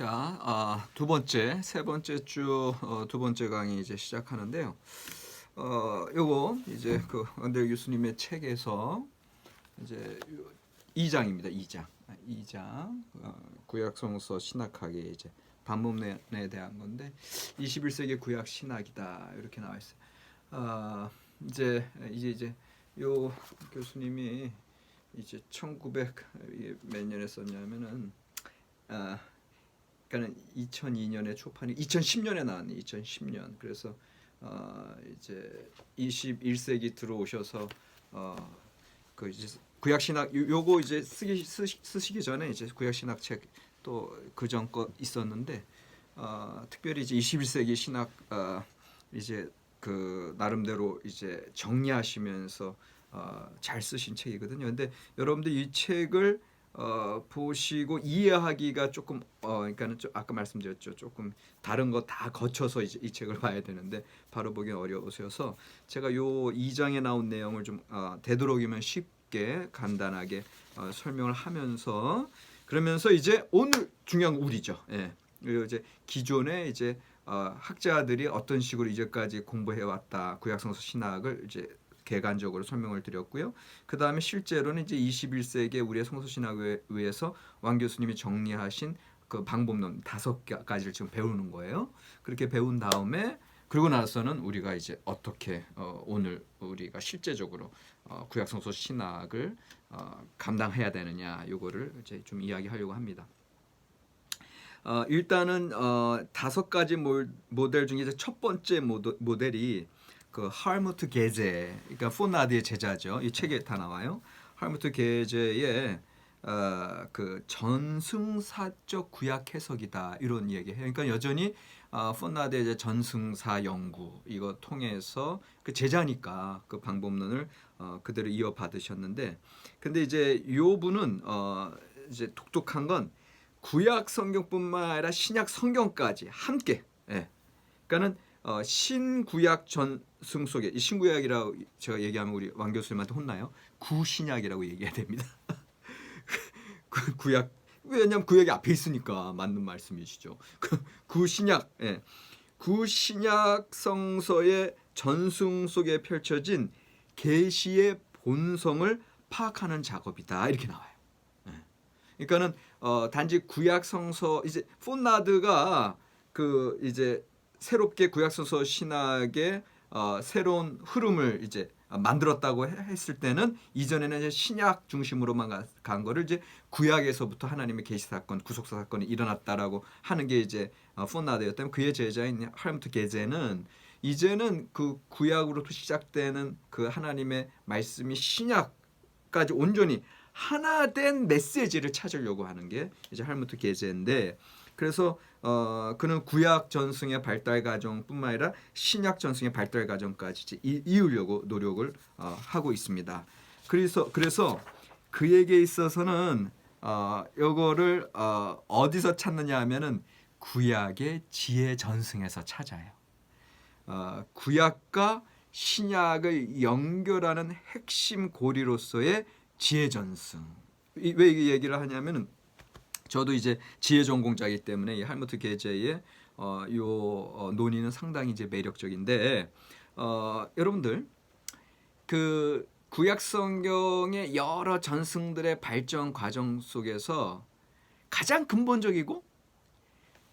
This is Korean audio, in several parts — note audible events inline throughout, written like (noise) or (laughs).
자, 아, 두 번째, 세 번째 주 어, 두 번째 강의 이제 시작하는데요. 어, 요거 이제 그 안델 교수님의 책에서 이제 2장입니다. 2장. 2장 어, 구약 성서 신학학의 이제 반문에 대한 건데 21세기 구약 신학이다 이렇게 나와 있어요. 아, 이제 이제 이제 요 교수님이 이제 1900 몇 년에 썼냐면은 아 그러니까는 2002년에 초판이 2010년에 나왔네. 2010년. 그래서 어 이제 21세기 들어오셔서 어 그 이제 구약 신학 요- 요거 이제 쓰기 쓰시, 쓰시기 전에 이제 구약 신학 책 또 그전 거 있었는데 어 특별히 이제 21세기 신학 어 이제 그 나름대로 이제 정리하시면서 어, 잘 쓰신 책이거든요. 근데 여러분들 이 책을 어, 보시고 이해하기가 조금 어, 그러니까는 좀 아까 말씀드렸죠. 조금 다른 거 다 거쳐서 이제 이 책을 봐야 되는데 바로 보기 어려우셔서 제가 요 2장에 나온 내용을 좀 어, 되도록이면 쉽게 간단하게 어, 설명을 하면서 그러면서 이제 오늘 중요한 건 우리죠. 예. 그리고 이제 기존에 이제 어, 학자들이 어떤 식으로 이제까지 공부해 왔다 구약성서 신학을 이제 개관적으로 설명을 드렸고요. 그 다음에 실제로는 이제 21세기에 우리의 성서 신학에 의해서 왕 교수님이 정리하신 그 방법론 다섯 가지를 지금 배우는 거예요. 그렇게 배운 다음에 그리고 나서는 우리가 이제 어떻게 어, 오늘 우리가 실제적으로 어, 구약 성서 신학을 어, 감당해야 되느냐 요거를 이제 좀 이야기하려고 합니다. 어, 일단은 어, 다섯 가지 모, 모델 중에 첫 번째 모델이 그 할무트 게제, 그러니까 포나드의 제자죠. 이 책에 다 나와요. 할무트 게제의 어, 그 전승사적 구약 해석이다 이런 얘기해요. 그러니까 여전히 어, 이제 전승사 연구 이거 통해서 그 제자니까 그 방법론을 어, 그대로 이어받으셨는데, 근데 이제 요 분은 어, 이제 독특한 건 구약 성경뿐만 아니라 신약 성경까지 함께. 예. 그러니까는 어, 신구약 전승 속에 이 신구약이라고 제가 얘기하면 우리 왕 교수님한테 혼나요. 구신약이라고 얘기해야 됩니다. (laughs) 그 구약 왜냐면 구약이 앞에 있으니까 맞는 말씀이시죠. 그 (laughs) 구신약, 예. 구신약 성서의 전승 속에 펼쳐진 계시의 본성을 파악하는 작업이다 이렇게 나와요. 예. 그러니까는 어, 단지 구약 성서 이제 폰나드가 그 이제 새롭게 구약 성서 신학의 어, 새로운 흐름을 이제 만들었다고 해- 했을 때는 이전에는 이제 신약 중심으로만 가- 간 거를 이제 구약에서부터 하나님의 계시 사건, 구속사 사건이 일어났다라고 하는 게 이제 어, 폰나드였다면 그의 제자인 할무트 게제는 이제는 그 구약으로부터 시작되는 그 하나님의 말씀이 신약까지 온전히 하나된 메시지를 찾으려고 하는 게 이제 할무트 게제인데 그래서 어 그는 구약 전승의 발달 과정뿐만 아니라 신약 전승의 발달 과정까지 이으려고 노력을 어, 하고 있습니다. 그래서 그래서 그에게 있어서는 어 요거를 어 어디서 찾느냐 하면은 구약의 지혜 전승에서 찾아요. 어, 구약과 신약을 연결하는 핵심 고리로서의 지혜 전승. 이- 왜이 얘기를 하냐면은 저도 이제 지혜 전공자이기 때문에 이 할무트 게제의 어, 요 어, 논의는 상당히 이제 매력적인데 어, 여러분들 그 구약 성경의 여러 전승들의 발전 과정 속에서 가장 근본적이고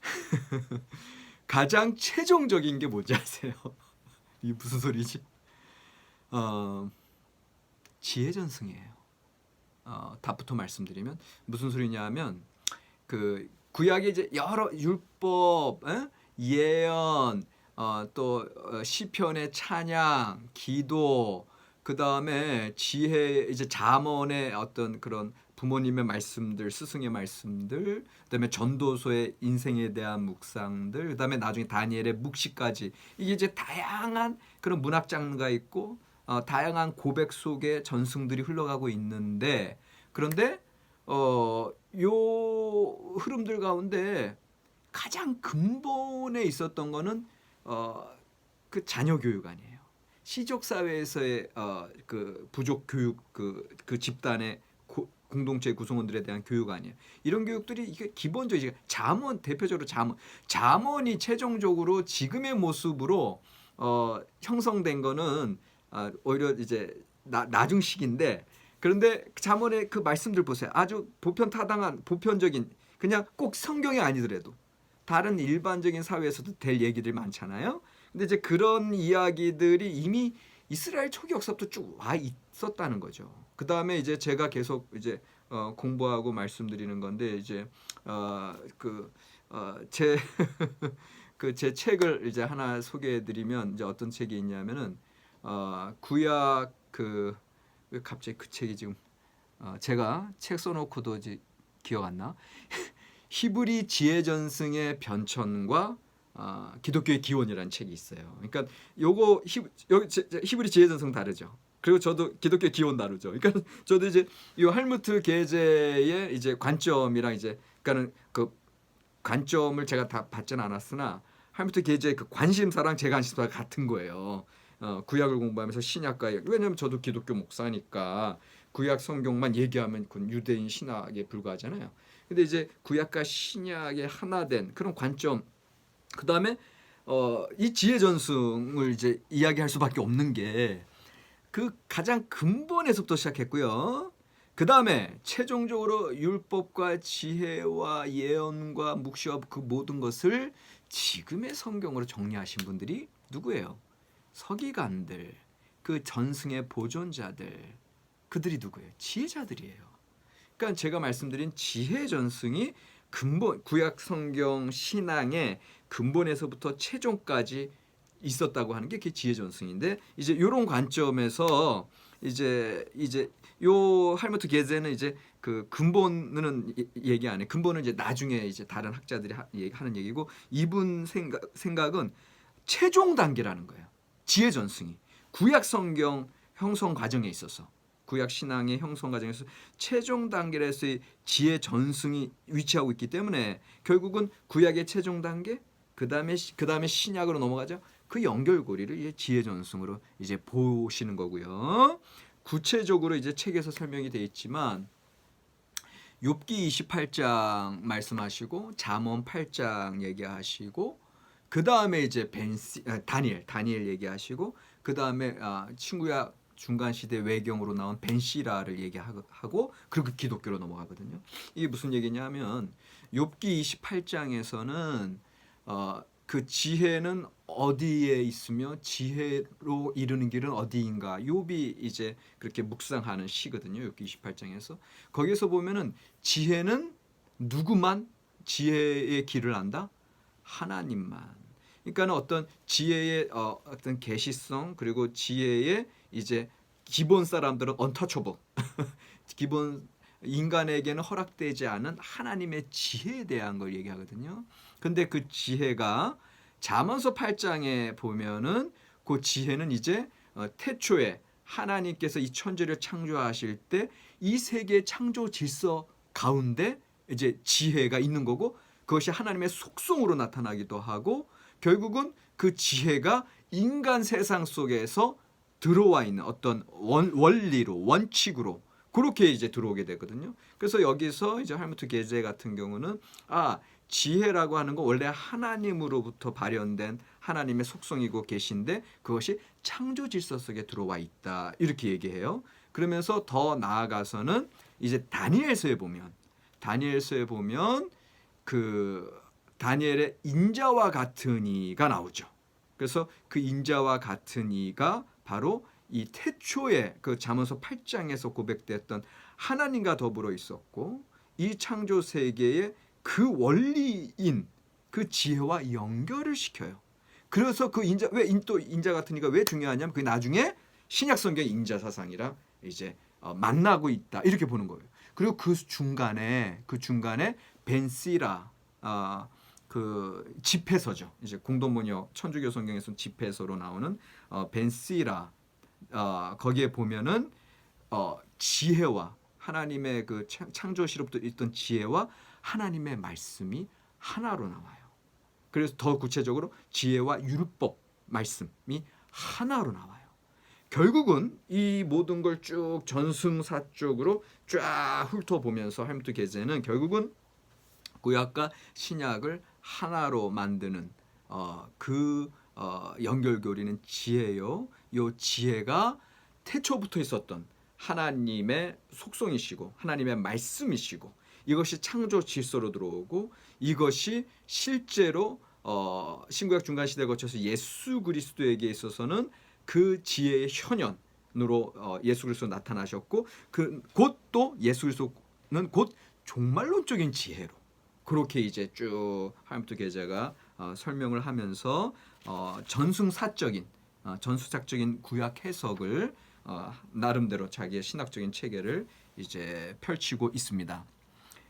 (laughs) 가장 최종적인 게 뭔지 아세요? (laughs) 이 무슨 소리지? 어, 지혜 전승이에요. 어, 답부터 말씀드리면 무슨 소리냐면 그 구약에 이제 여러 율법, 에? 예언, 어, 또 어, 시편의 찬양, 기도, 그 다음에 지혜 이제 잠언의 어떤 그런 부모님의 말씀들, 스승의 말씀들, 그다음에 전도서의 인생에 대한 묵상들, 그다음에 나중에 다니엘의 묵시까지 이게 이제 다양한 그런 문학 장르가 있고 어, 다양한 고백 속에 전승들이 흘러가고 있는데 그런데 어, 요 흐름들 가운데 가장 근본에 있었던 거는 어, 그 자녀 교육 아니에요. 시족 사회에서의 어, 그 부족 교육 그, 그 집단의 고, 공동체 구성원들에 대한 교육 아니에요. 이런 교육들이 이게 기본적인 잠언 대표적으로 잠언 잠언이 최종적으로 지금의 모습으로 어, 형성된 거는 아, 오히려 이제 나, 나중식인데 그런데 잠언의 그 말씀들 보세요. 아주 보편 타당한 보편적인 그냥 꼭 성경이 아니더라도 다른 일반적인 사회에서도 될 얘기들 많잖아요. 근데 이제 그런 이야기들이 이미 이스라엘 초기 역사부터 쭉 와 있었다는 거죠. 그 다음에 이제 제가 계속 이제 어, 공부하고 말씀드리는 건데 이제 어, 그제그 (laughs) 그제 책을 이제 하나 소개해드리면 이제 어떤 책이 있냐면은 어, 구약 그왜 갑자기 그 책이 지금 어, 제가 책 써놓고도 이제 기억 안 나. (laughs) 히브리 지혜 전승의 변천과 아, 기독교의 기원이라는 책이 있어요. 그러니까 요거 히, 여기 히브리 지혜 전승 다르죠. 그리고 저도 기독교 기원 다르죠. 그러니까 (laughs) 저도 이제 이 할무트 계제의 이제 관점이랑 이제 그러니까는 그 관점을 제가 다 받지는 않았으나 할무트 계제의 그 관심사랑 제 관심사가 같은 거예요. 어, 구약을 공부하면서 신약과 왜냐하면 저도 기독교 목사니까 구약 성경만 얘기하면 그건 유대인 신학에 불과하잖아요. 근데 이제 구약과 신약의 하나된 그런 관점 그 다음에 어, 이 지혜 전승을 이제 이야기할 수밖에 없는 게 그 가장 근본에서부터 시작했고요. 그 다음에 최종적으로 율법과 지혜와 예언과 묵시와 그 모든 것을 지금의 성경으로 정리하신 분들이 누구예요? 서기관들, 그 전승의 보존자들, 그들이 누구예요? 지혜자들이에요. 그러니까 제가 말씀드린 지혜 전승이 근본 구약 성경 신앙의 근본에서부터 최종까지 있었다고 하는 게 그게 지혜 전승인데 이제 이런 관점에서 이제 이제 요 할머트 게제는 이제 그 근본은 이- 얘기 안 해. 근본은 이제 나중에 이제 다른 학자들이 하, 얘기- 하는 얘기고 이분 생각 생각은 최종 단계라는 거예요. 지혜 전승이 구약 성경 형성 과정에 있어서 구약 신앙의 형성 과정에서 최종 단계에서의 지혜 전승이 위치하고 있기 때문에 결국은 구약의 최종 단계 그다음에 시- 그다음에 신약으로 넘어가죠. 그 연결고리를 이제 지혜 전승으로 이제 보시는 거고요. 구체적으로 이제 책에서 설명이 되어 있지만 욥기 28장 말씀하시고 잠언 8장 얘기하시고 그 다음에 이제 벤시 아, 다니엘 다니엘 얘기하시고 그 다음에 아, 친구야 중간 시대 외경으로 나온 벤시라를 얘기하고 그리고 기독교로 넘어가거든요. 이게 무슨 얘기냐면 욥기 28장에서는 어, 그 지혜는 어디에 있으며 지혜로 이르는 길은 어디인가 욥이 이제 그렇게 묵상하는 시거든요. 욥기 28장에서 거기서 보면은 지혜는 누구만 지혜의 길을 안다? 하나님만. 그러니까는 어떤 지혜의 어, 어떤 계시성 그리고 지혜의 이제 기본 사람들은 untouchable. (laughs) 기본 인간에게는 허락되지 않은 하나님의 지혜에 대한 걸 얘기하거든요. 근데 그 지혜가 잠언서 8장에 보면은 그 지혜는 이제 어, 태초에 하나님께서 이 천지를 창조하실 때 이 세계 창조 질서 가운데 이제 지혜가 있는 거고 그것이 하나님의 속성으로 나타나기도 하고 결국은 그 지혜가 인간 세상 속에서 들어와 있는 어떤 원, 원리로 원칙으로 그렇게 이제 들어오게 되거든요. 그래서 여기서 이제 할무트 게제 같은 경우는 아 지혜라고 하는 거 원래 하나님으로부터 발현된 하나님의 속성이고 계신데 그것이 창조 질서 속에 들어와 있다 이렇게 얘기해요. 그러면서 더 나아가서는 이제 다니엘서에 보면 다니엘서에 보면 그 다니엘의 인자와 같은 이가 나오죠. 그래서 그 인자와 같은 이가 바로 이 태초에 그 잠언서 8장에서 고백됐던 하나님과 더불어 있었고 이 창조 세계의 그 원리인 그 지혜와 연결을 시켜요. 그래서 그 인자 왜 또 인자 이가 왜 중요하냐면 그 나중에 신약 성경 인자 사상이랑 이제 어, 만나고 있다 이렇게 보는 거예요. 그리고 그 중간에 그 중간에 벤시라 아, 그 집회서죠. 이제 공동번역 천주교 성경에서 집회서로 나오는 어, 벤시라 어, 거기에 보면은 어, 지혜와 하나님의 그 창- 창조시로부터 있던 지혜와 하나님의 말씀이 하나로 나와요. 그래서 더 구체적으로 지혜와 율법 말씀이 하나로 나와요. 결국은 이 모든 걸 쭉 전승사 쪽으로 쫙 훑어보면서 할무트 계제는 결국은 구약과 신약을 하나로 만드는 어, 그 어, 연결고리는 지혜요. 요 지혜가 태초부터 있었던 하나님의 속성이시고 하나님의 말씀이시고 이것이 창조 질서로 들어오고 이것이 실제로 어, 신구약 중간 시대에 거쳐서 예수 그리스도에게 있어서는 그 지혜의 현현으로 어, 예수 그리스도 나타나셨고 그 곧 또 예수 그리스도는 곧 종말론적인 지혜로 그렇게 이제 쭉 하임투 계제가 어, 설명을 하면서 어, 전승사적인 어, 전수작적인 구약 해석을 어, 나름대로 자기의 신학적인 체계를 이제 펼치고 있습니다.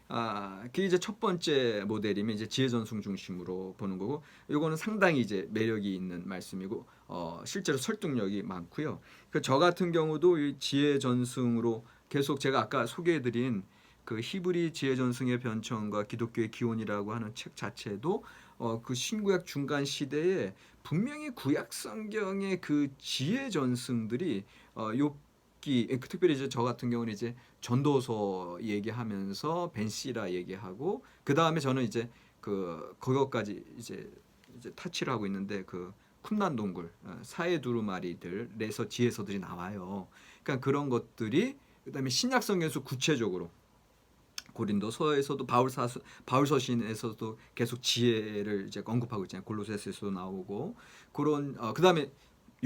아, 그게 이제 첫 번째 모델이면 이제 지혜 전승 중심으로 보는 거고, 요거는 상당히 이제 매력이 있는 말씀이고, 어, 실제로 설득력이 많고요. 그 저 같은 경우도 이 지혜 전승으로 계속 제가 아까 소개해드린 그 히브리 지혜 전승의 변천과 기독교의 기원이라고 하는 책 자체도 어, 그 신구약 중간 시대에 분명히 구약 성경의 그 지혜 전승들이 어, 욥기 그 특별히 이제 저 같은 경우는 이제 전도서 얘기하면서 벤시라 얘기하고 그 다음에 저는 이제 그 그것까지 이제 이제 타치를 하고 있는데 그 쿰난 동굴 어, 사회 두루마리들에서 지혜서들이 나와요. 그러니까 그런 것들이 그다음에 신약 성경에서 구체적으로 고린도서에서도 바울 사서 바울 서신에서도 계속 지혜를 이제 언급하고 있잖아요. 골로새서에서도 나오고 그런 어, 그다음에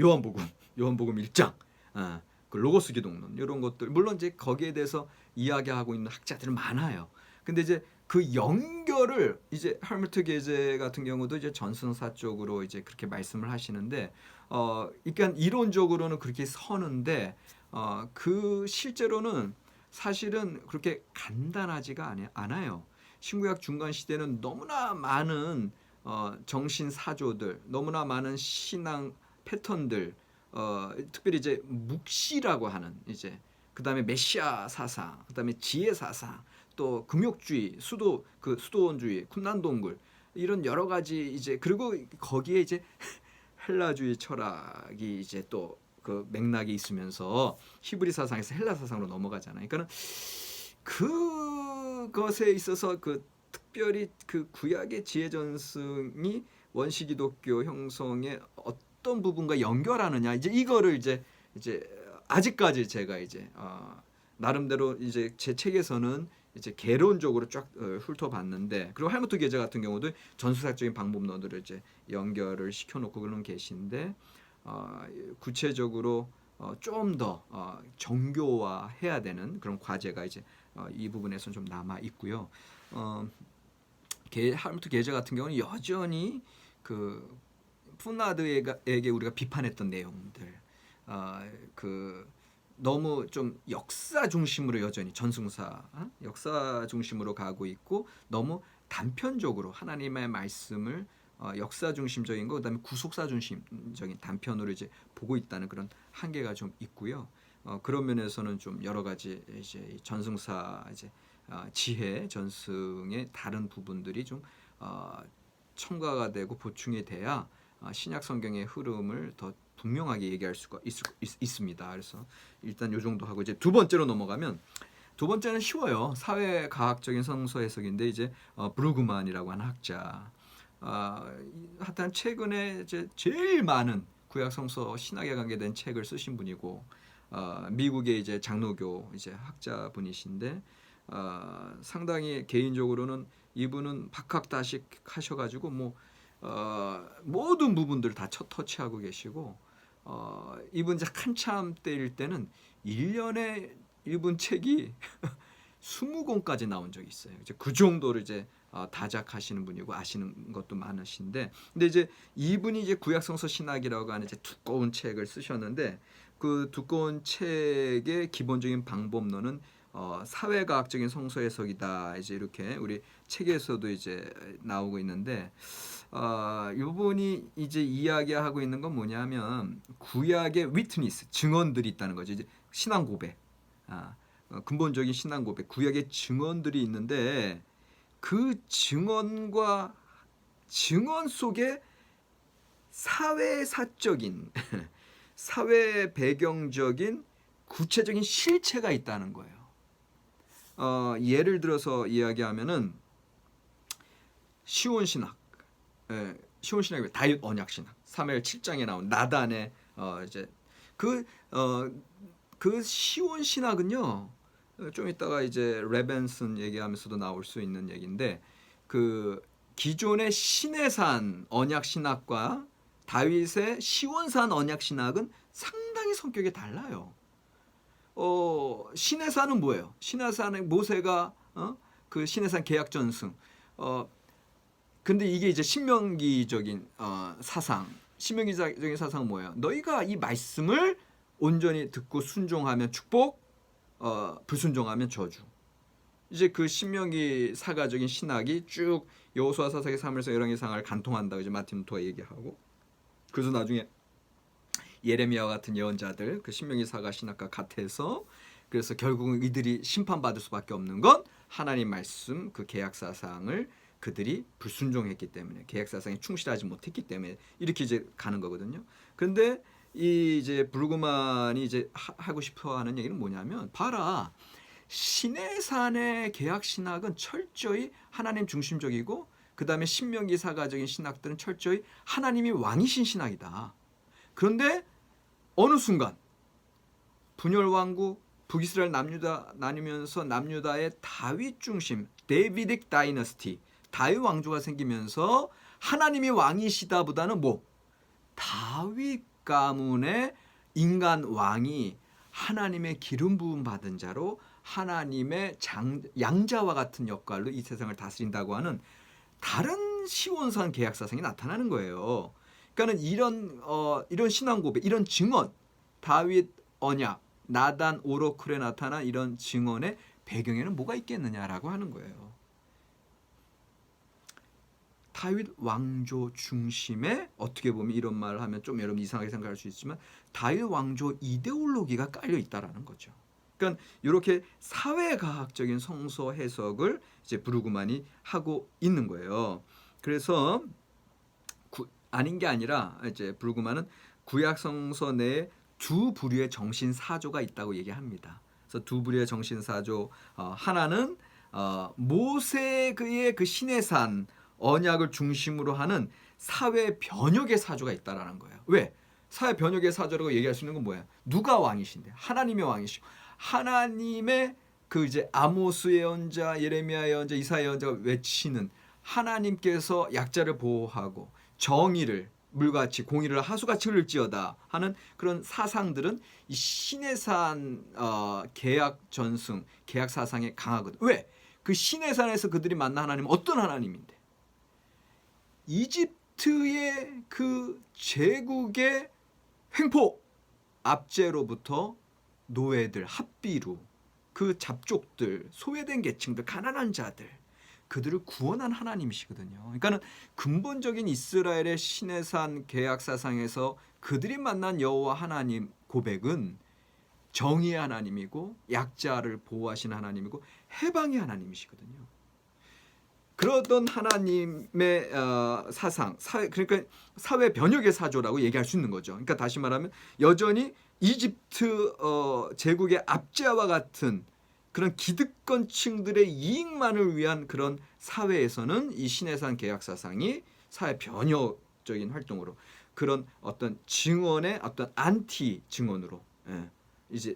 요한복음 요한복음 1장 어, 그 로고스 기독론 이런 것들 물론 이제 거기에 대해서 이야기하고 있는 학자들은 많아요. 근데 이제 그 연결을 이제 할무트 게제 같은 경우도 이제 전승사 쪽으로 이제 그렇게 말씀을 하시는데 어 그러니까 이론적으로는 그렇게 서는데 어 그 실제로는 사실은 그렇게 간단하지가 않아요. 신구약 중간 시대는 너무나 많은 어, 정신 사조들, 너무나 많은 신앙 패턴들, 어, 특별히 이제 묵시라고 하는 이제 그 다음에 메시아 사상, 그 다음에 지혜 사상, 또 금욕주의, 수도 그 수도원주의, 쿰난동굴 이런 여러 가지 이제 그리고 거기에 이제 (laughs) 헬라주의 철학이 이제 또 그 맥락이 있으면서 히브리 사상에서 헬라 사상으로 넘어가잖아요. 그러니까는 그것에 있어서 그 특별히 그 구약의 지혜 전승이 원시 기독교 형성의 어떤 부분과 연결하느냐 이제 이거를 이제 이제 아직까지 제가 이제 어, 나름대로 이제 제 책에서는 이제 개론적으로 쫙 어, 훑어봤는데 그리고 할무트 계제 같은 경우도 전수사적인 방법론들을 이제 연결을 시켜놓고 그런 계신데 어, 구체적으로 어, 좀더 어, 정교화해야 되는 그런 과제가 이제 어, 이 부분에서는 좀 남아 있고요. 어, 게, 할무트 계제 같은 경우는 여전히 그 푸나드에게 우리가 비판했던 내용들, 어, 그 너무 좀 역사 중심으로 여전히 전승사 어? 역사 중심으로 가고 있고 너무 단편적으로 하나님의 말씀을 어, 역사 중심적인 거 그다음에 구속사 중심적인 단편으로 이제 보고 있다는 그런 한계가 좀 있고요. 어, 그런 면에서는 좀 여러 가지 이제 이 전승사 이제 어, 지혜 전승의 다른 부분들이 좀 어, 첨가가 되고 보충이 돼야 어, 신약 성경의 흐름을 더 분명하게 얘기할 수가 있, 있, 습니다 그래서 일단 요 정도 하고 이제 두 번째로 넘어가면 두 번째는 쉬워요. 사회과학적인 성서 해석인데 이제 어, 브루그만이라고 하는 학자. 아, 이- 하여튼 최근에 이제 제일 많은 구약 성서 신학에 관계된 책을 쓰신 분이고 어, 미국의 이제 장로교 이제 학자 분이신데 어, 상당히 개인적으로는 이분은 박학다식 하셔가지고 뭐 어, 모든 부분들을 다 첫 터치하고 계시고 어, 이분 이제 한참 때일 때는 1년에 이분 책이 (laughs) 20권까지 나온 적이 있어요. 이제 그 정도로 이제 어, 다작하시는 분이고 아시는 것도 많으신데 근데 이제 이분이 이제 구약성서 신학이라고 하는 이제 두꺼운 책을 쓰셨는데 그 두꺼운 책의 기본적인 방법론은 어, 사회과학적인 성서 해석이다. 이제 이렇게 우리 책에서도 이제 나오고 있는데 어, 이분이 이제 이야기하고 있는 건 뭐냐면 구약의 위트니스 증언들이 있다는 거죠. 이제 신앙 고백. 아, 어, 근본적인 신앙 고백 구약의 증언들이 있는데 그 증언과 증언 속에 사회사적인 (laughs) 사회 배경적인 구체적인 실체가 있다는 거예요. 어, 예를 들어서 이야기하면은 시온 신학, 예, 시온 신학이 다윗 언약 신학, 3엘 7장에 나온 나단의 어, 이제 그 어, 그 시온 신학은요. 어, 좀 이따가 이제 레벤슨 얘기하면서도 나올 수 있는 얘기인데 그 기존의 신해산 언약 신학과 다윗의 시온산 언약 신학은 상당히 성격이 달라요. 어, 신해산은 뭐예요? 신해산의 모세가 어? 그 신해산 계약 전승. 어, 근데 이게 이제 신명기적인 어, 사상, 신명기적인 사상은 뭐예요? 너희가 이 말씀을 온전히 듣고 순종하면 축복, 어, 불순종하면 저주. 이제 그 신명기 사가적인 신학이 쭉 여호수아 사사기 3에서 열왕기 상을 간통한다고 이제 마틴 루터가 얘기하고 그래서 나중에 예레미야 같은 예언자들 그 신명기 사가 신학과 같아서 그래서 결국은 이들이 심판받을 수밖에 없는 건 하나님 말씀 그 계약 사상을 그들이 불순종했기 때문에 계약 사상에 충실하지 못했기 때문에 이렇게 이제 가는 거거든요. 그런데 이 이제 브루그만이 이제 하, 하고 싶어 하는 얘기는 뭐냐면 봐라. 신해산의 계약 신학은 철저히 하나님 중심적이고 그 다음에 신명기 사가적인 신학들은 철저히 하나님이 왕이신 신학이다. 그런데 어느 순간 분열 왕국 북이스라엘 남유다 나뉘면서 남유다의 다윗 중심 데이비딕 다이너스티 다윗 왕조가 생기면서 하나님이 왕이시다보다는 뭐 다윗 가문의 인간 왕이 하나님의 기름 부음 받은 자로 하나님의 장, 양자와 같은 역할로 이 세상을 다스린다고 하는 다른 시원산 계약 사상이 나타나는 거예요. 그러니까는 이런 어, 이런 신앙 고백, 이런 증언, 다윗 언약, 나단 오로클에 나타난 이런 증언의 배경에는 뭐가 있겠느냐라고 하는 거예요. 다윗 왕조 중심에 어떻게 보면 이런 말을 하면 좀 여러분 이상하게 생각할 수 있지만 다윗 왕조 이데올로기가 깔려 있다라는 거죠. 그러니까 이렇게 사회과학적인 성서 해석을 이제 브루그만이 하고 있는 거예요. 그래서 구, 아닌 게 아니라 이제 브루그만은 구약 성서 내에 두 부류의 정신 사조가 있다고 얘기합니다. 그래서 두 부류의 정신 사조 어, 하나는 어, 모세의 그 신의 산 언약을 중심으로 하는 사회 변혁의 사조가 있다라는 거예요. 왜? 사회 변혁의 사조라고 얘기할 수 있는 건 뭐야? 누가 왕이신데? 하나님의 왕이시고 하나님의 그 이제 아모스 예언자, 예레미야 예언자, 이사야 예언자가 외치는 하나님께서 약자를 보호하고 정의를 물같이 공의를 하수같이 흘릴지어다 하는 그런 사상들은 이 신의 산 어, 계약 전승, 계약 사상에 강하거든. 왜? 그 신의 산에서 그들이 만난 하나님은 어떤 하나님인데? 이집트의 그 제국의 횡포 압제로부터 노예들, 합비루, 그 잡족들, 소외된 계층들, 가난한 자들 그들을 구원한 하나님이시거든요. 그러니까는 근본적인 이스라엘의 신의 산 계약 사상에서 그들이 만난 여호와 하나님 고백은 정의의 하나님이고 약자를 보호하시는 하나님이고 해방의 하나님이시거든요. 그러던 하나님의 어, 사상, 사회, 그러니까 사회 변혁의 사조라고 얘기할 수 있는 거죠. 그러니까 다시 말하면 여전히 이집트 어, 제국의 압제와 같은 그런 기득권층들의 이익만을 위한 그런 사회에서는 이 신해산 계약 사상이 사회 변혁적인 활동으로 그런 어떤 증언의 어떤 안티 증언으로 예, 이제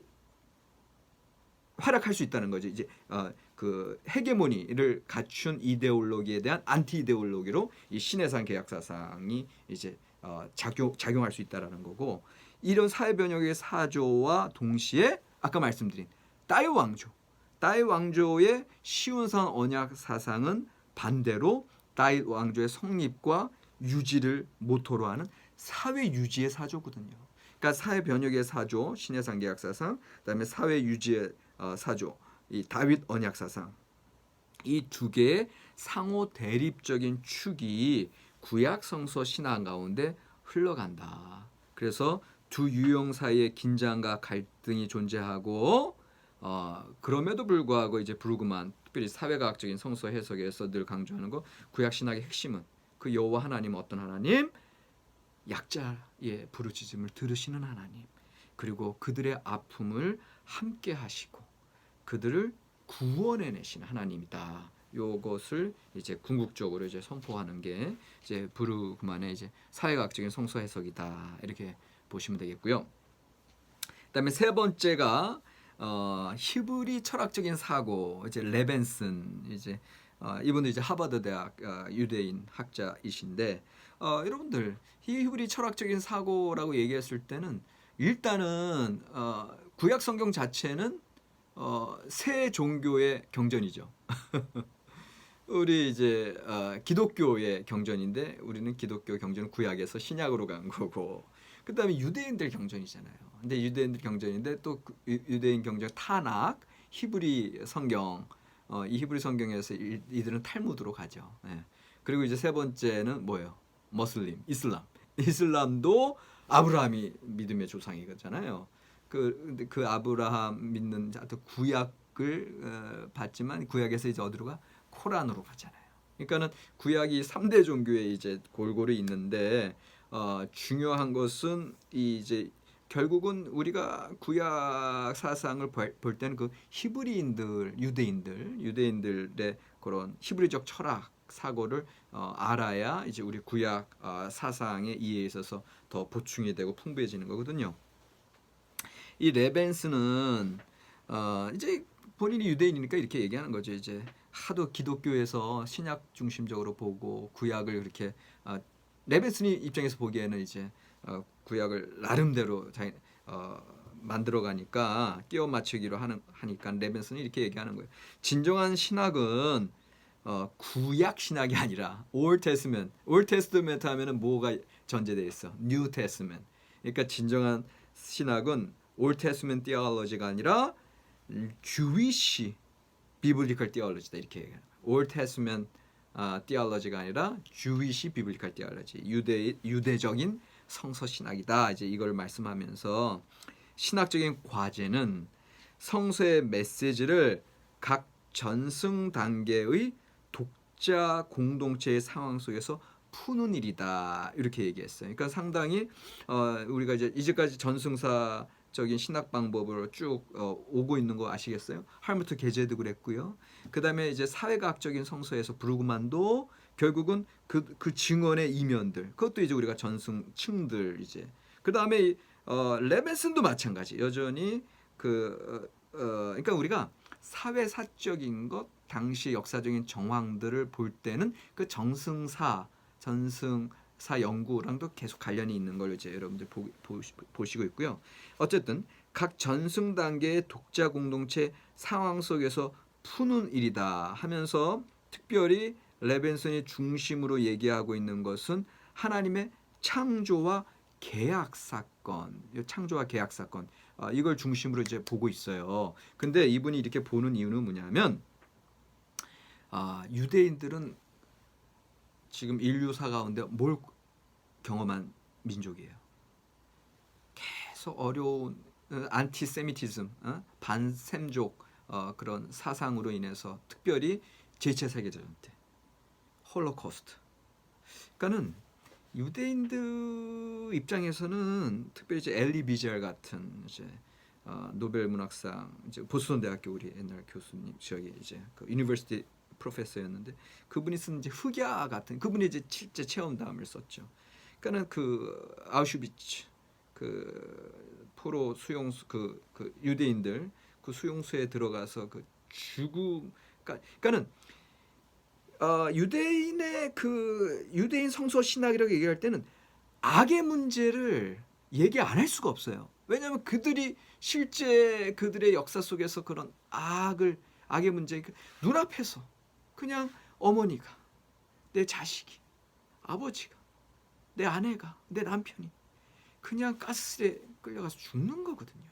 활약할 수 있다는 거죠. 이제 어, 그 헤게모니를 갖춘 이데올로기에 대한 안티 이데올로기로 이 신해산 계약 사상이 이제 어, 작용 작용할 수 있다라는 거고 이런 사회 변혁의 사조와 동시에 아까 말씀드린 따이 왕조, 따이 왕조의 시운산 언약 사상은 반대로 따이 왕조의 성립과 유지를 모토로 하는 사회 유지의 사조거든요. 그러니까 사회 변혁의 사조, 신해산 계약 사상, 그다음에 사회 유지의 어, 사조, 이 다윗 언약 사상. 이 두 개의 상호 대립적인 축이 구약 성서 신앙 가운데 흘러간다. 그래서 두 유형 사이에 긴장과 갈등이 존재하고 어, 그럼에도 불구하고 이제 브루그만 특별히 사회과학적인 성서 해석에서 늘 강조하는 거 구약 신학의 핵심은 그 여호와 하나님 어떤 하나님? 약자의 부르짖음을 들으시는 하나님. 그리고 그들의 아픔을 함께 하시고 그들을 구원해 내시는 하나님이다. 요것을 이제 궁극적으로 이제 선포하는 게 이제 브루그만의 이제 사회학적인 성서 해석이다. 이렇게 보시면 되겠고요. 그다음에 세 번째가 어, 히브리 철학적인 사고 이제 레벤슨 이제 어, 이분도 이제 하버드 대학 어, 유대인 학자이신데 어, 여러분들 이 히브리 철학적인 사고라고 얘기했을 때는 일단은 어, 구약 성경 자체는 어, 새 종교의 경전이죠. (laughs) 우리 이제 어, 기독교의 경전인데 우리는 기독교 경전은 구약에서 신약으로 간 거고 그다음에 유대인들 경전이잖아요. 근데 유대인들 경전인데 또그 유- 유대인 경전 타낙 히브리 성경 어, 이 히브리 성경에서 이, 이들은 탈무드로 가죠. 예. 그리고 이제 세 번째는 뭐예요? 머슬림, 이슬람. 이슬람도 아브라함이 믿음의 조상이잖아요. 그 그 아브라함 믿는 자, 또 구약을 어, 받지만 구약에서 이제 어디로 가? 코란으로 가잖아요. 그러니까는 구약이 3대 종교에 이제 골고루 있는데 어, 중요한 것은 이 이제 결국은 우리가 구약 사상을 볼- 볼 때는 그 히브리인들, 유대인들, 유대인들의 그런 히브리적 철학 사고를 어, 알아야 이제 우리 구약 어, 사상의 이해에 있어서 더 보충이 되고 풍부해지는 거거든요. 이 레벤스는 어, 이제 본인이 유대인이니까 이렇게 얘기하는 거죠. 이제 하도 기독교에서 신약 중심적으로 보고 구약을 그렇게 어, 레벤슨이 입장에서 보기에는 이제 어, 구약을 나름대로 자, 어, 만들어 가니까 끼워 맞추기로 하는 하니까 레벤슨이 이렇게 얘기하는 거예요. 진정한 신학은 어, 구약 신학이 아니라 올 테스먼, 올 테스트멘트 하면은 뭐가 전제돼 있어? 뉴 테스먼. 그러니까 진정한 신학은 올 테스먼 티올로지가 아니라 주위시 비블리컬 티올로지다 이렇게 얘기해요. 올 테스먼 아, 티올로지가 아니라 비블리컬 티올로지. 유대 유대적인 성서 신학이다. 이제 이걸 말씀하면서 신학적인 과제는 성서의 메시지를 각 전승 단계의 독자 공동체의 상황 속에서 푸는 일이다 이렇게 얘기했어요. 그러니까 상당히 어, 우리가 이제 이제까지 전승사 적인 신학 방법으로 쭉 어, 오고 있는 거 아시겠어요? 할무트 게제도 그랬고요. 그 다음에 이제 사회과학적인 성서에서 브루그만도 결국은 그, 그 증언의 이면들 그것도 이제 우리가 전승층들 이제 그 다음에 어, 레벤슨도 마찬가지 여전히 그 어, 어, 그러니까 우리가 사회사적인 것 당시 역사적인 정황들을 볼 때는 그 정승사 전승 사 연구랑도 계속 관련이 있는 걸 이제 여러분들 보, 보시, 보시 고 있고요. 어쨌든 각 전승 단계의 독자 공동체 상황 속에서 푸는 일이다 하면서 특별히 레벤슨이 중심으로 얘기하고 있는 것은 하나님의 창조와 계약 사건, 이 창조와 계약 사건 아, 이걸 중심으로 이제 보고 있어요. 근데 이분이 이렇게 보는 이유는 뭐냐면 아, 유대인들은 지금 인류사 가운데 뭘 경험한 민족이에요. 계속 어려운 어, 안티세미티즘, 어? 반sem족 어, 그런 사상으로 인해서 특별히 제2차 세계대전 때 홀로코스트. 그러니까는 유대인들 입장에서는 특별히 이제 엘리 비젤 같은 이제 어, 노벨 문학상 이제 보스턴 대학교 우리 옛날 교수님 저기 이제 그 유니버시티 프로페서였는데 그분이 쓴 이제 흑야 같은 그분이 이제 실제 체험담을 썼죠. 그러니까는 그 아우슈비츠 그 포로 수용소 그, 그 유대인들 그 수용소에 들어가서 그 죽음 그러니까 그러니까는 어, 유대인의 그 유대인 성서 신학이라고 얘기할 때는 악의 문제를 얘기 안 할 수가 없어요. 왜냐하면 그들이 실제 그들의 역사 속에서 그런 악을 악의 문제 그 눈앞에서 그냥 어머니가 내 자식이 아버지가 내 아내가 내 남편이 그냥 가스에 끌려가서 죽는 거거든요.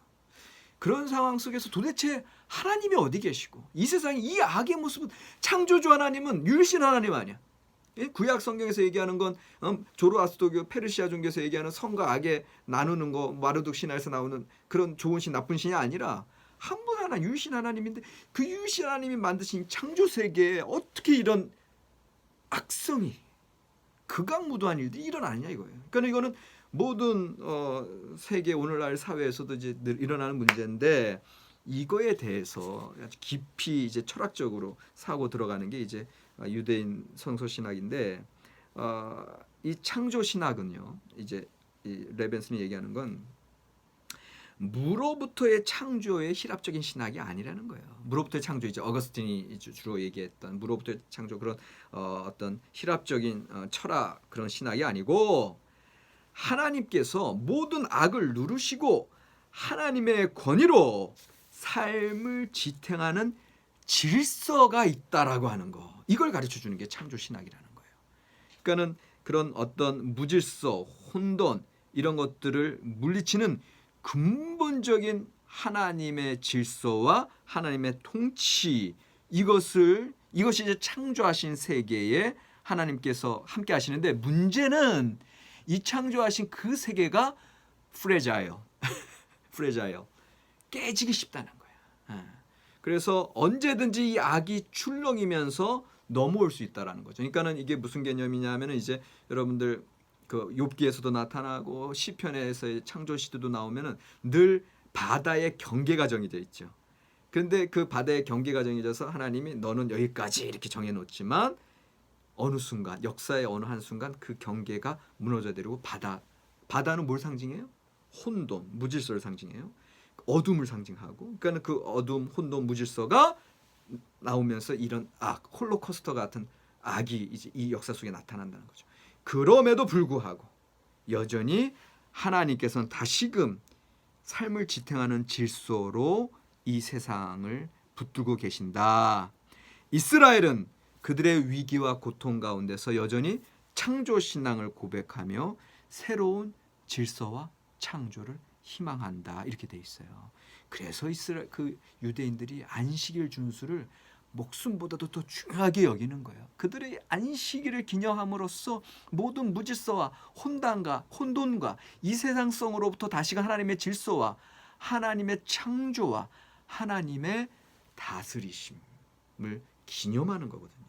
그런 상황 속에서 도대체 하나님이 어디 계시고 이 세상에 이 악의 모습은 창조주 하나님은 율신 하나님 아니야. 예? 구약 성경에서 얘기하는 건 음, 조로아스토교 페르시아 종교에서 얘기하는 선과 악의 나누는 거 마르둑 신화에서 나오는 그런 좋은 신 나쁜 신이 아니라 한 분 하나 율신 하나님인데 그 율신 하나님이 만드신 창조 세계에 어떻게 이런 악성이 극악무도한 일들이 일어나느냐 이거예요. 그러니까 이거는 모든 어, 세계 오늘날 사회에서도 이제 늘 일어나는 문제인데 이거에 대해서 아주 깊이 이제 철학적으로 사고 들어가는 게 이제 아, 유대인 성서 신학인데 어, 이 창조 신학은요 이제 이 레벤슨이 얘기하는 건 무로부터의 창조의 희랍적인 신학이 아니라는 거예요. 무로부터의 창조 이제 어거스틴이 주로 얘기했던 무로부터의 창조 그런 어, 어떤 희랍적인 어, 철학 그런 신학이 아니고 하나님께서 모든 악을 누르시고 하나님의 권위로 삶을 지탱하는 질서가 있다라고 하는 거. 이걸 가르쳐 주는 게 창조 신학이라는 거예요. 그러니까는 그런 어떤 무질서, 혼돈 이런 것들을 물리치는 근본적인 하나님의 질서와 하나님의 통치 이것을 이것이 이제 창조하신 세계에 하나님께서 함께 하시는데 문제는 이 창조하신 그 세계가 프레자일, 프레자일 (laughs) 깨지기 쉽다는 거야. 예. 그래서 언제든지 이 악이 출렁이면서 넘어올 수 있다라는 거죠. 그러니까는 이게 무슨 개념이냐면은 이제 여러분들 그 욥기에서도 나타나고 시편에서의 창조 시대도 나오면은 늘 바다의 경계가 정해져 있죠. 그런데 그 바다의 경계가 정해져서 하나님이 너는 여기까지 이렇게 정해 놓지만 어느 순간 역사의 어느 한 순간 그 경계가 무너져 내리고 바다 바다는 뭘 상징해요? 혼돈, 무질서를 상징해요. 어둠을 상징하고 그러니까 그 어둠, 혼돈, 무질서가 나오면서 이런 악, 홀로코스터 같은 악이 이제 이 역사 속에 나타난다는 거죠. 그럼에도 불구하고 여전히 하나님께서는 다시금 삶을 지탱하는 질서로 이 세상을 붙들고 계신다. 이스라엘은 그들의 위기와 고통 가운데서 여전히 창조 신앙을 고백하며 새로운 질서와 창조를 희망한다 이렇게 돼 있어요. 그래서 이스라엘 그 유대인들이 안식일 준수를 목숨보다도 더 중요하게 여기는 거예요. 그들의 안식일을 기념함으로써 모든 무질서와 혼단과 혼돈과 이 세상성으로부터 다시금 하나님의 질서와 하나님의 창조와 하나님의 다스리심을 기념하는 거거든요.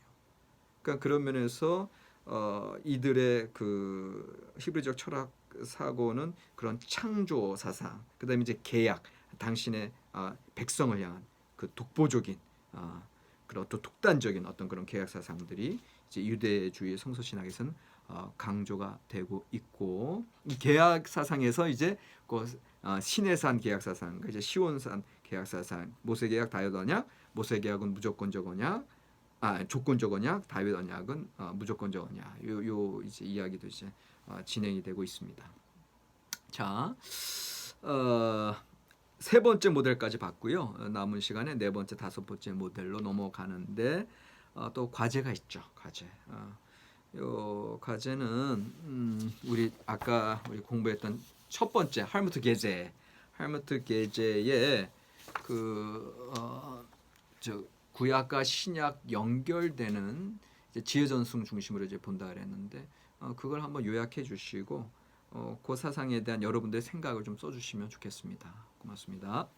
그러니까 그런 면에서 어, 이들의 그 히브리적 철학 사고는 그런 창조 사상, 그다음에 이제 계약, 당신의 아, 백성을 향한 그 독보적인 아, 그런 또 독단적인 어떤 그런 계약 사상들이 이제 유대주의 성서 신학에서는 어, 강조가 되고 있고 이 계약 사상에서 이제 그 어, 신해산 계약 사상, 그 이제 시온산 계약 사상, 모세 계약 다윗 언약, 모세 계약은 무조건적 언약, 아 조건적 언약, 다윗 언약은 어, 무조건적 언약. 요, 요 이제 이야기도 이제 어, 진행이 되고 있습니다. 자, 어, 세 번째 모델까지 봤고요. 어, 남은 시간에 네 번째, 다섯 번째 모델로 넘어가는데 어, 또 과제가 있죠. 과제. 어, 요 과제는 음, 우리 아까 우리 공부했던 첫 번째 할무트 게제, 할무트 게제의 그저 구약과 신약 연결되는 이제 지혜 전승 중심으로 이제 본다 그랬는데 어, 그걸 한번 요약해 주시고 어, 그 사상에 대한 여러분들의 생각을 좀 써주시면 좋겠습니다. 고맙습니다.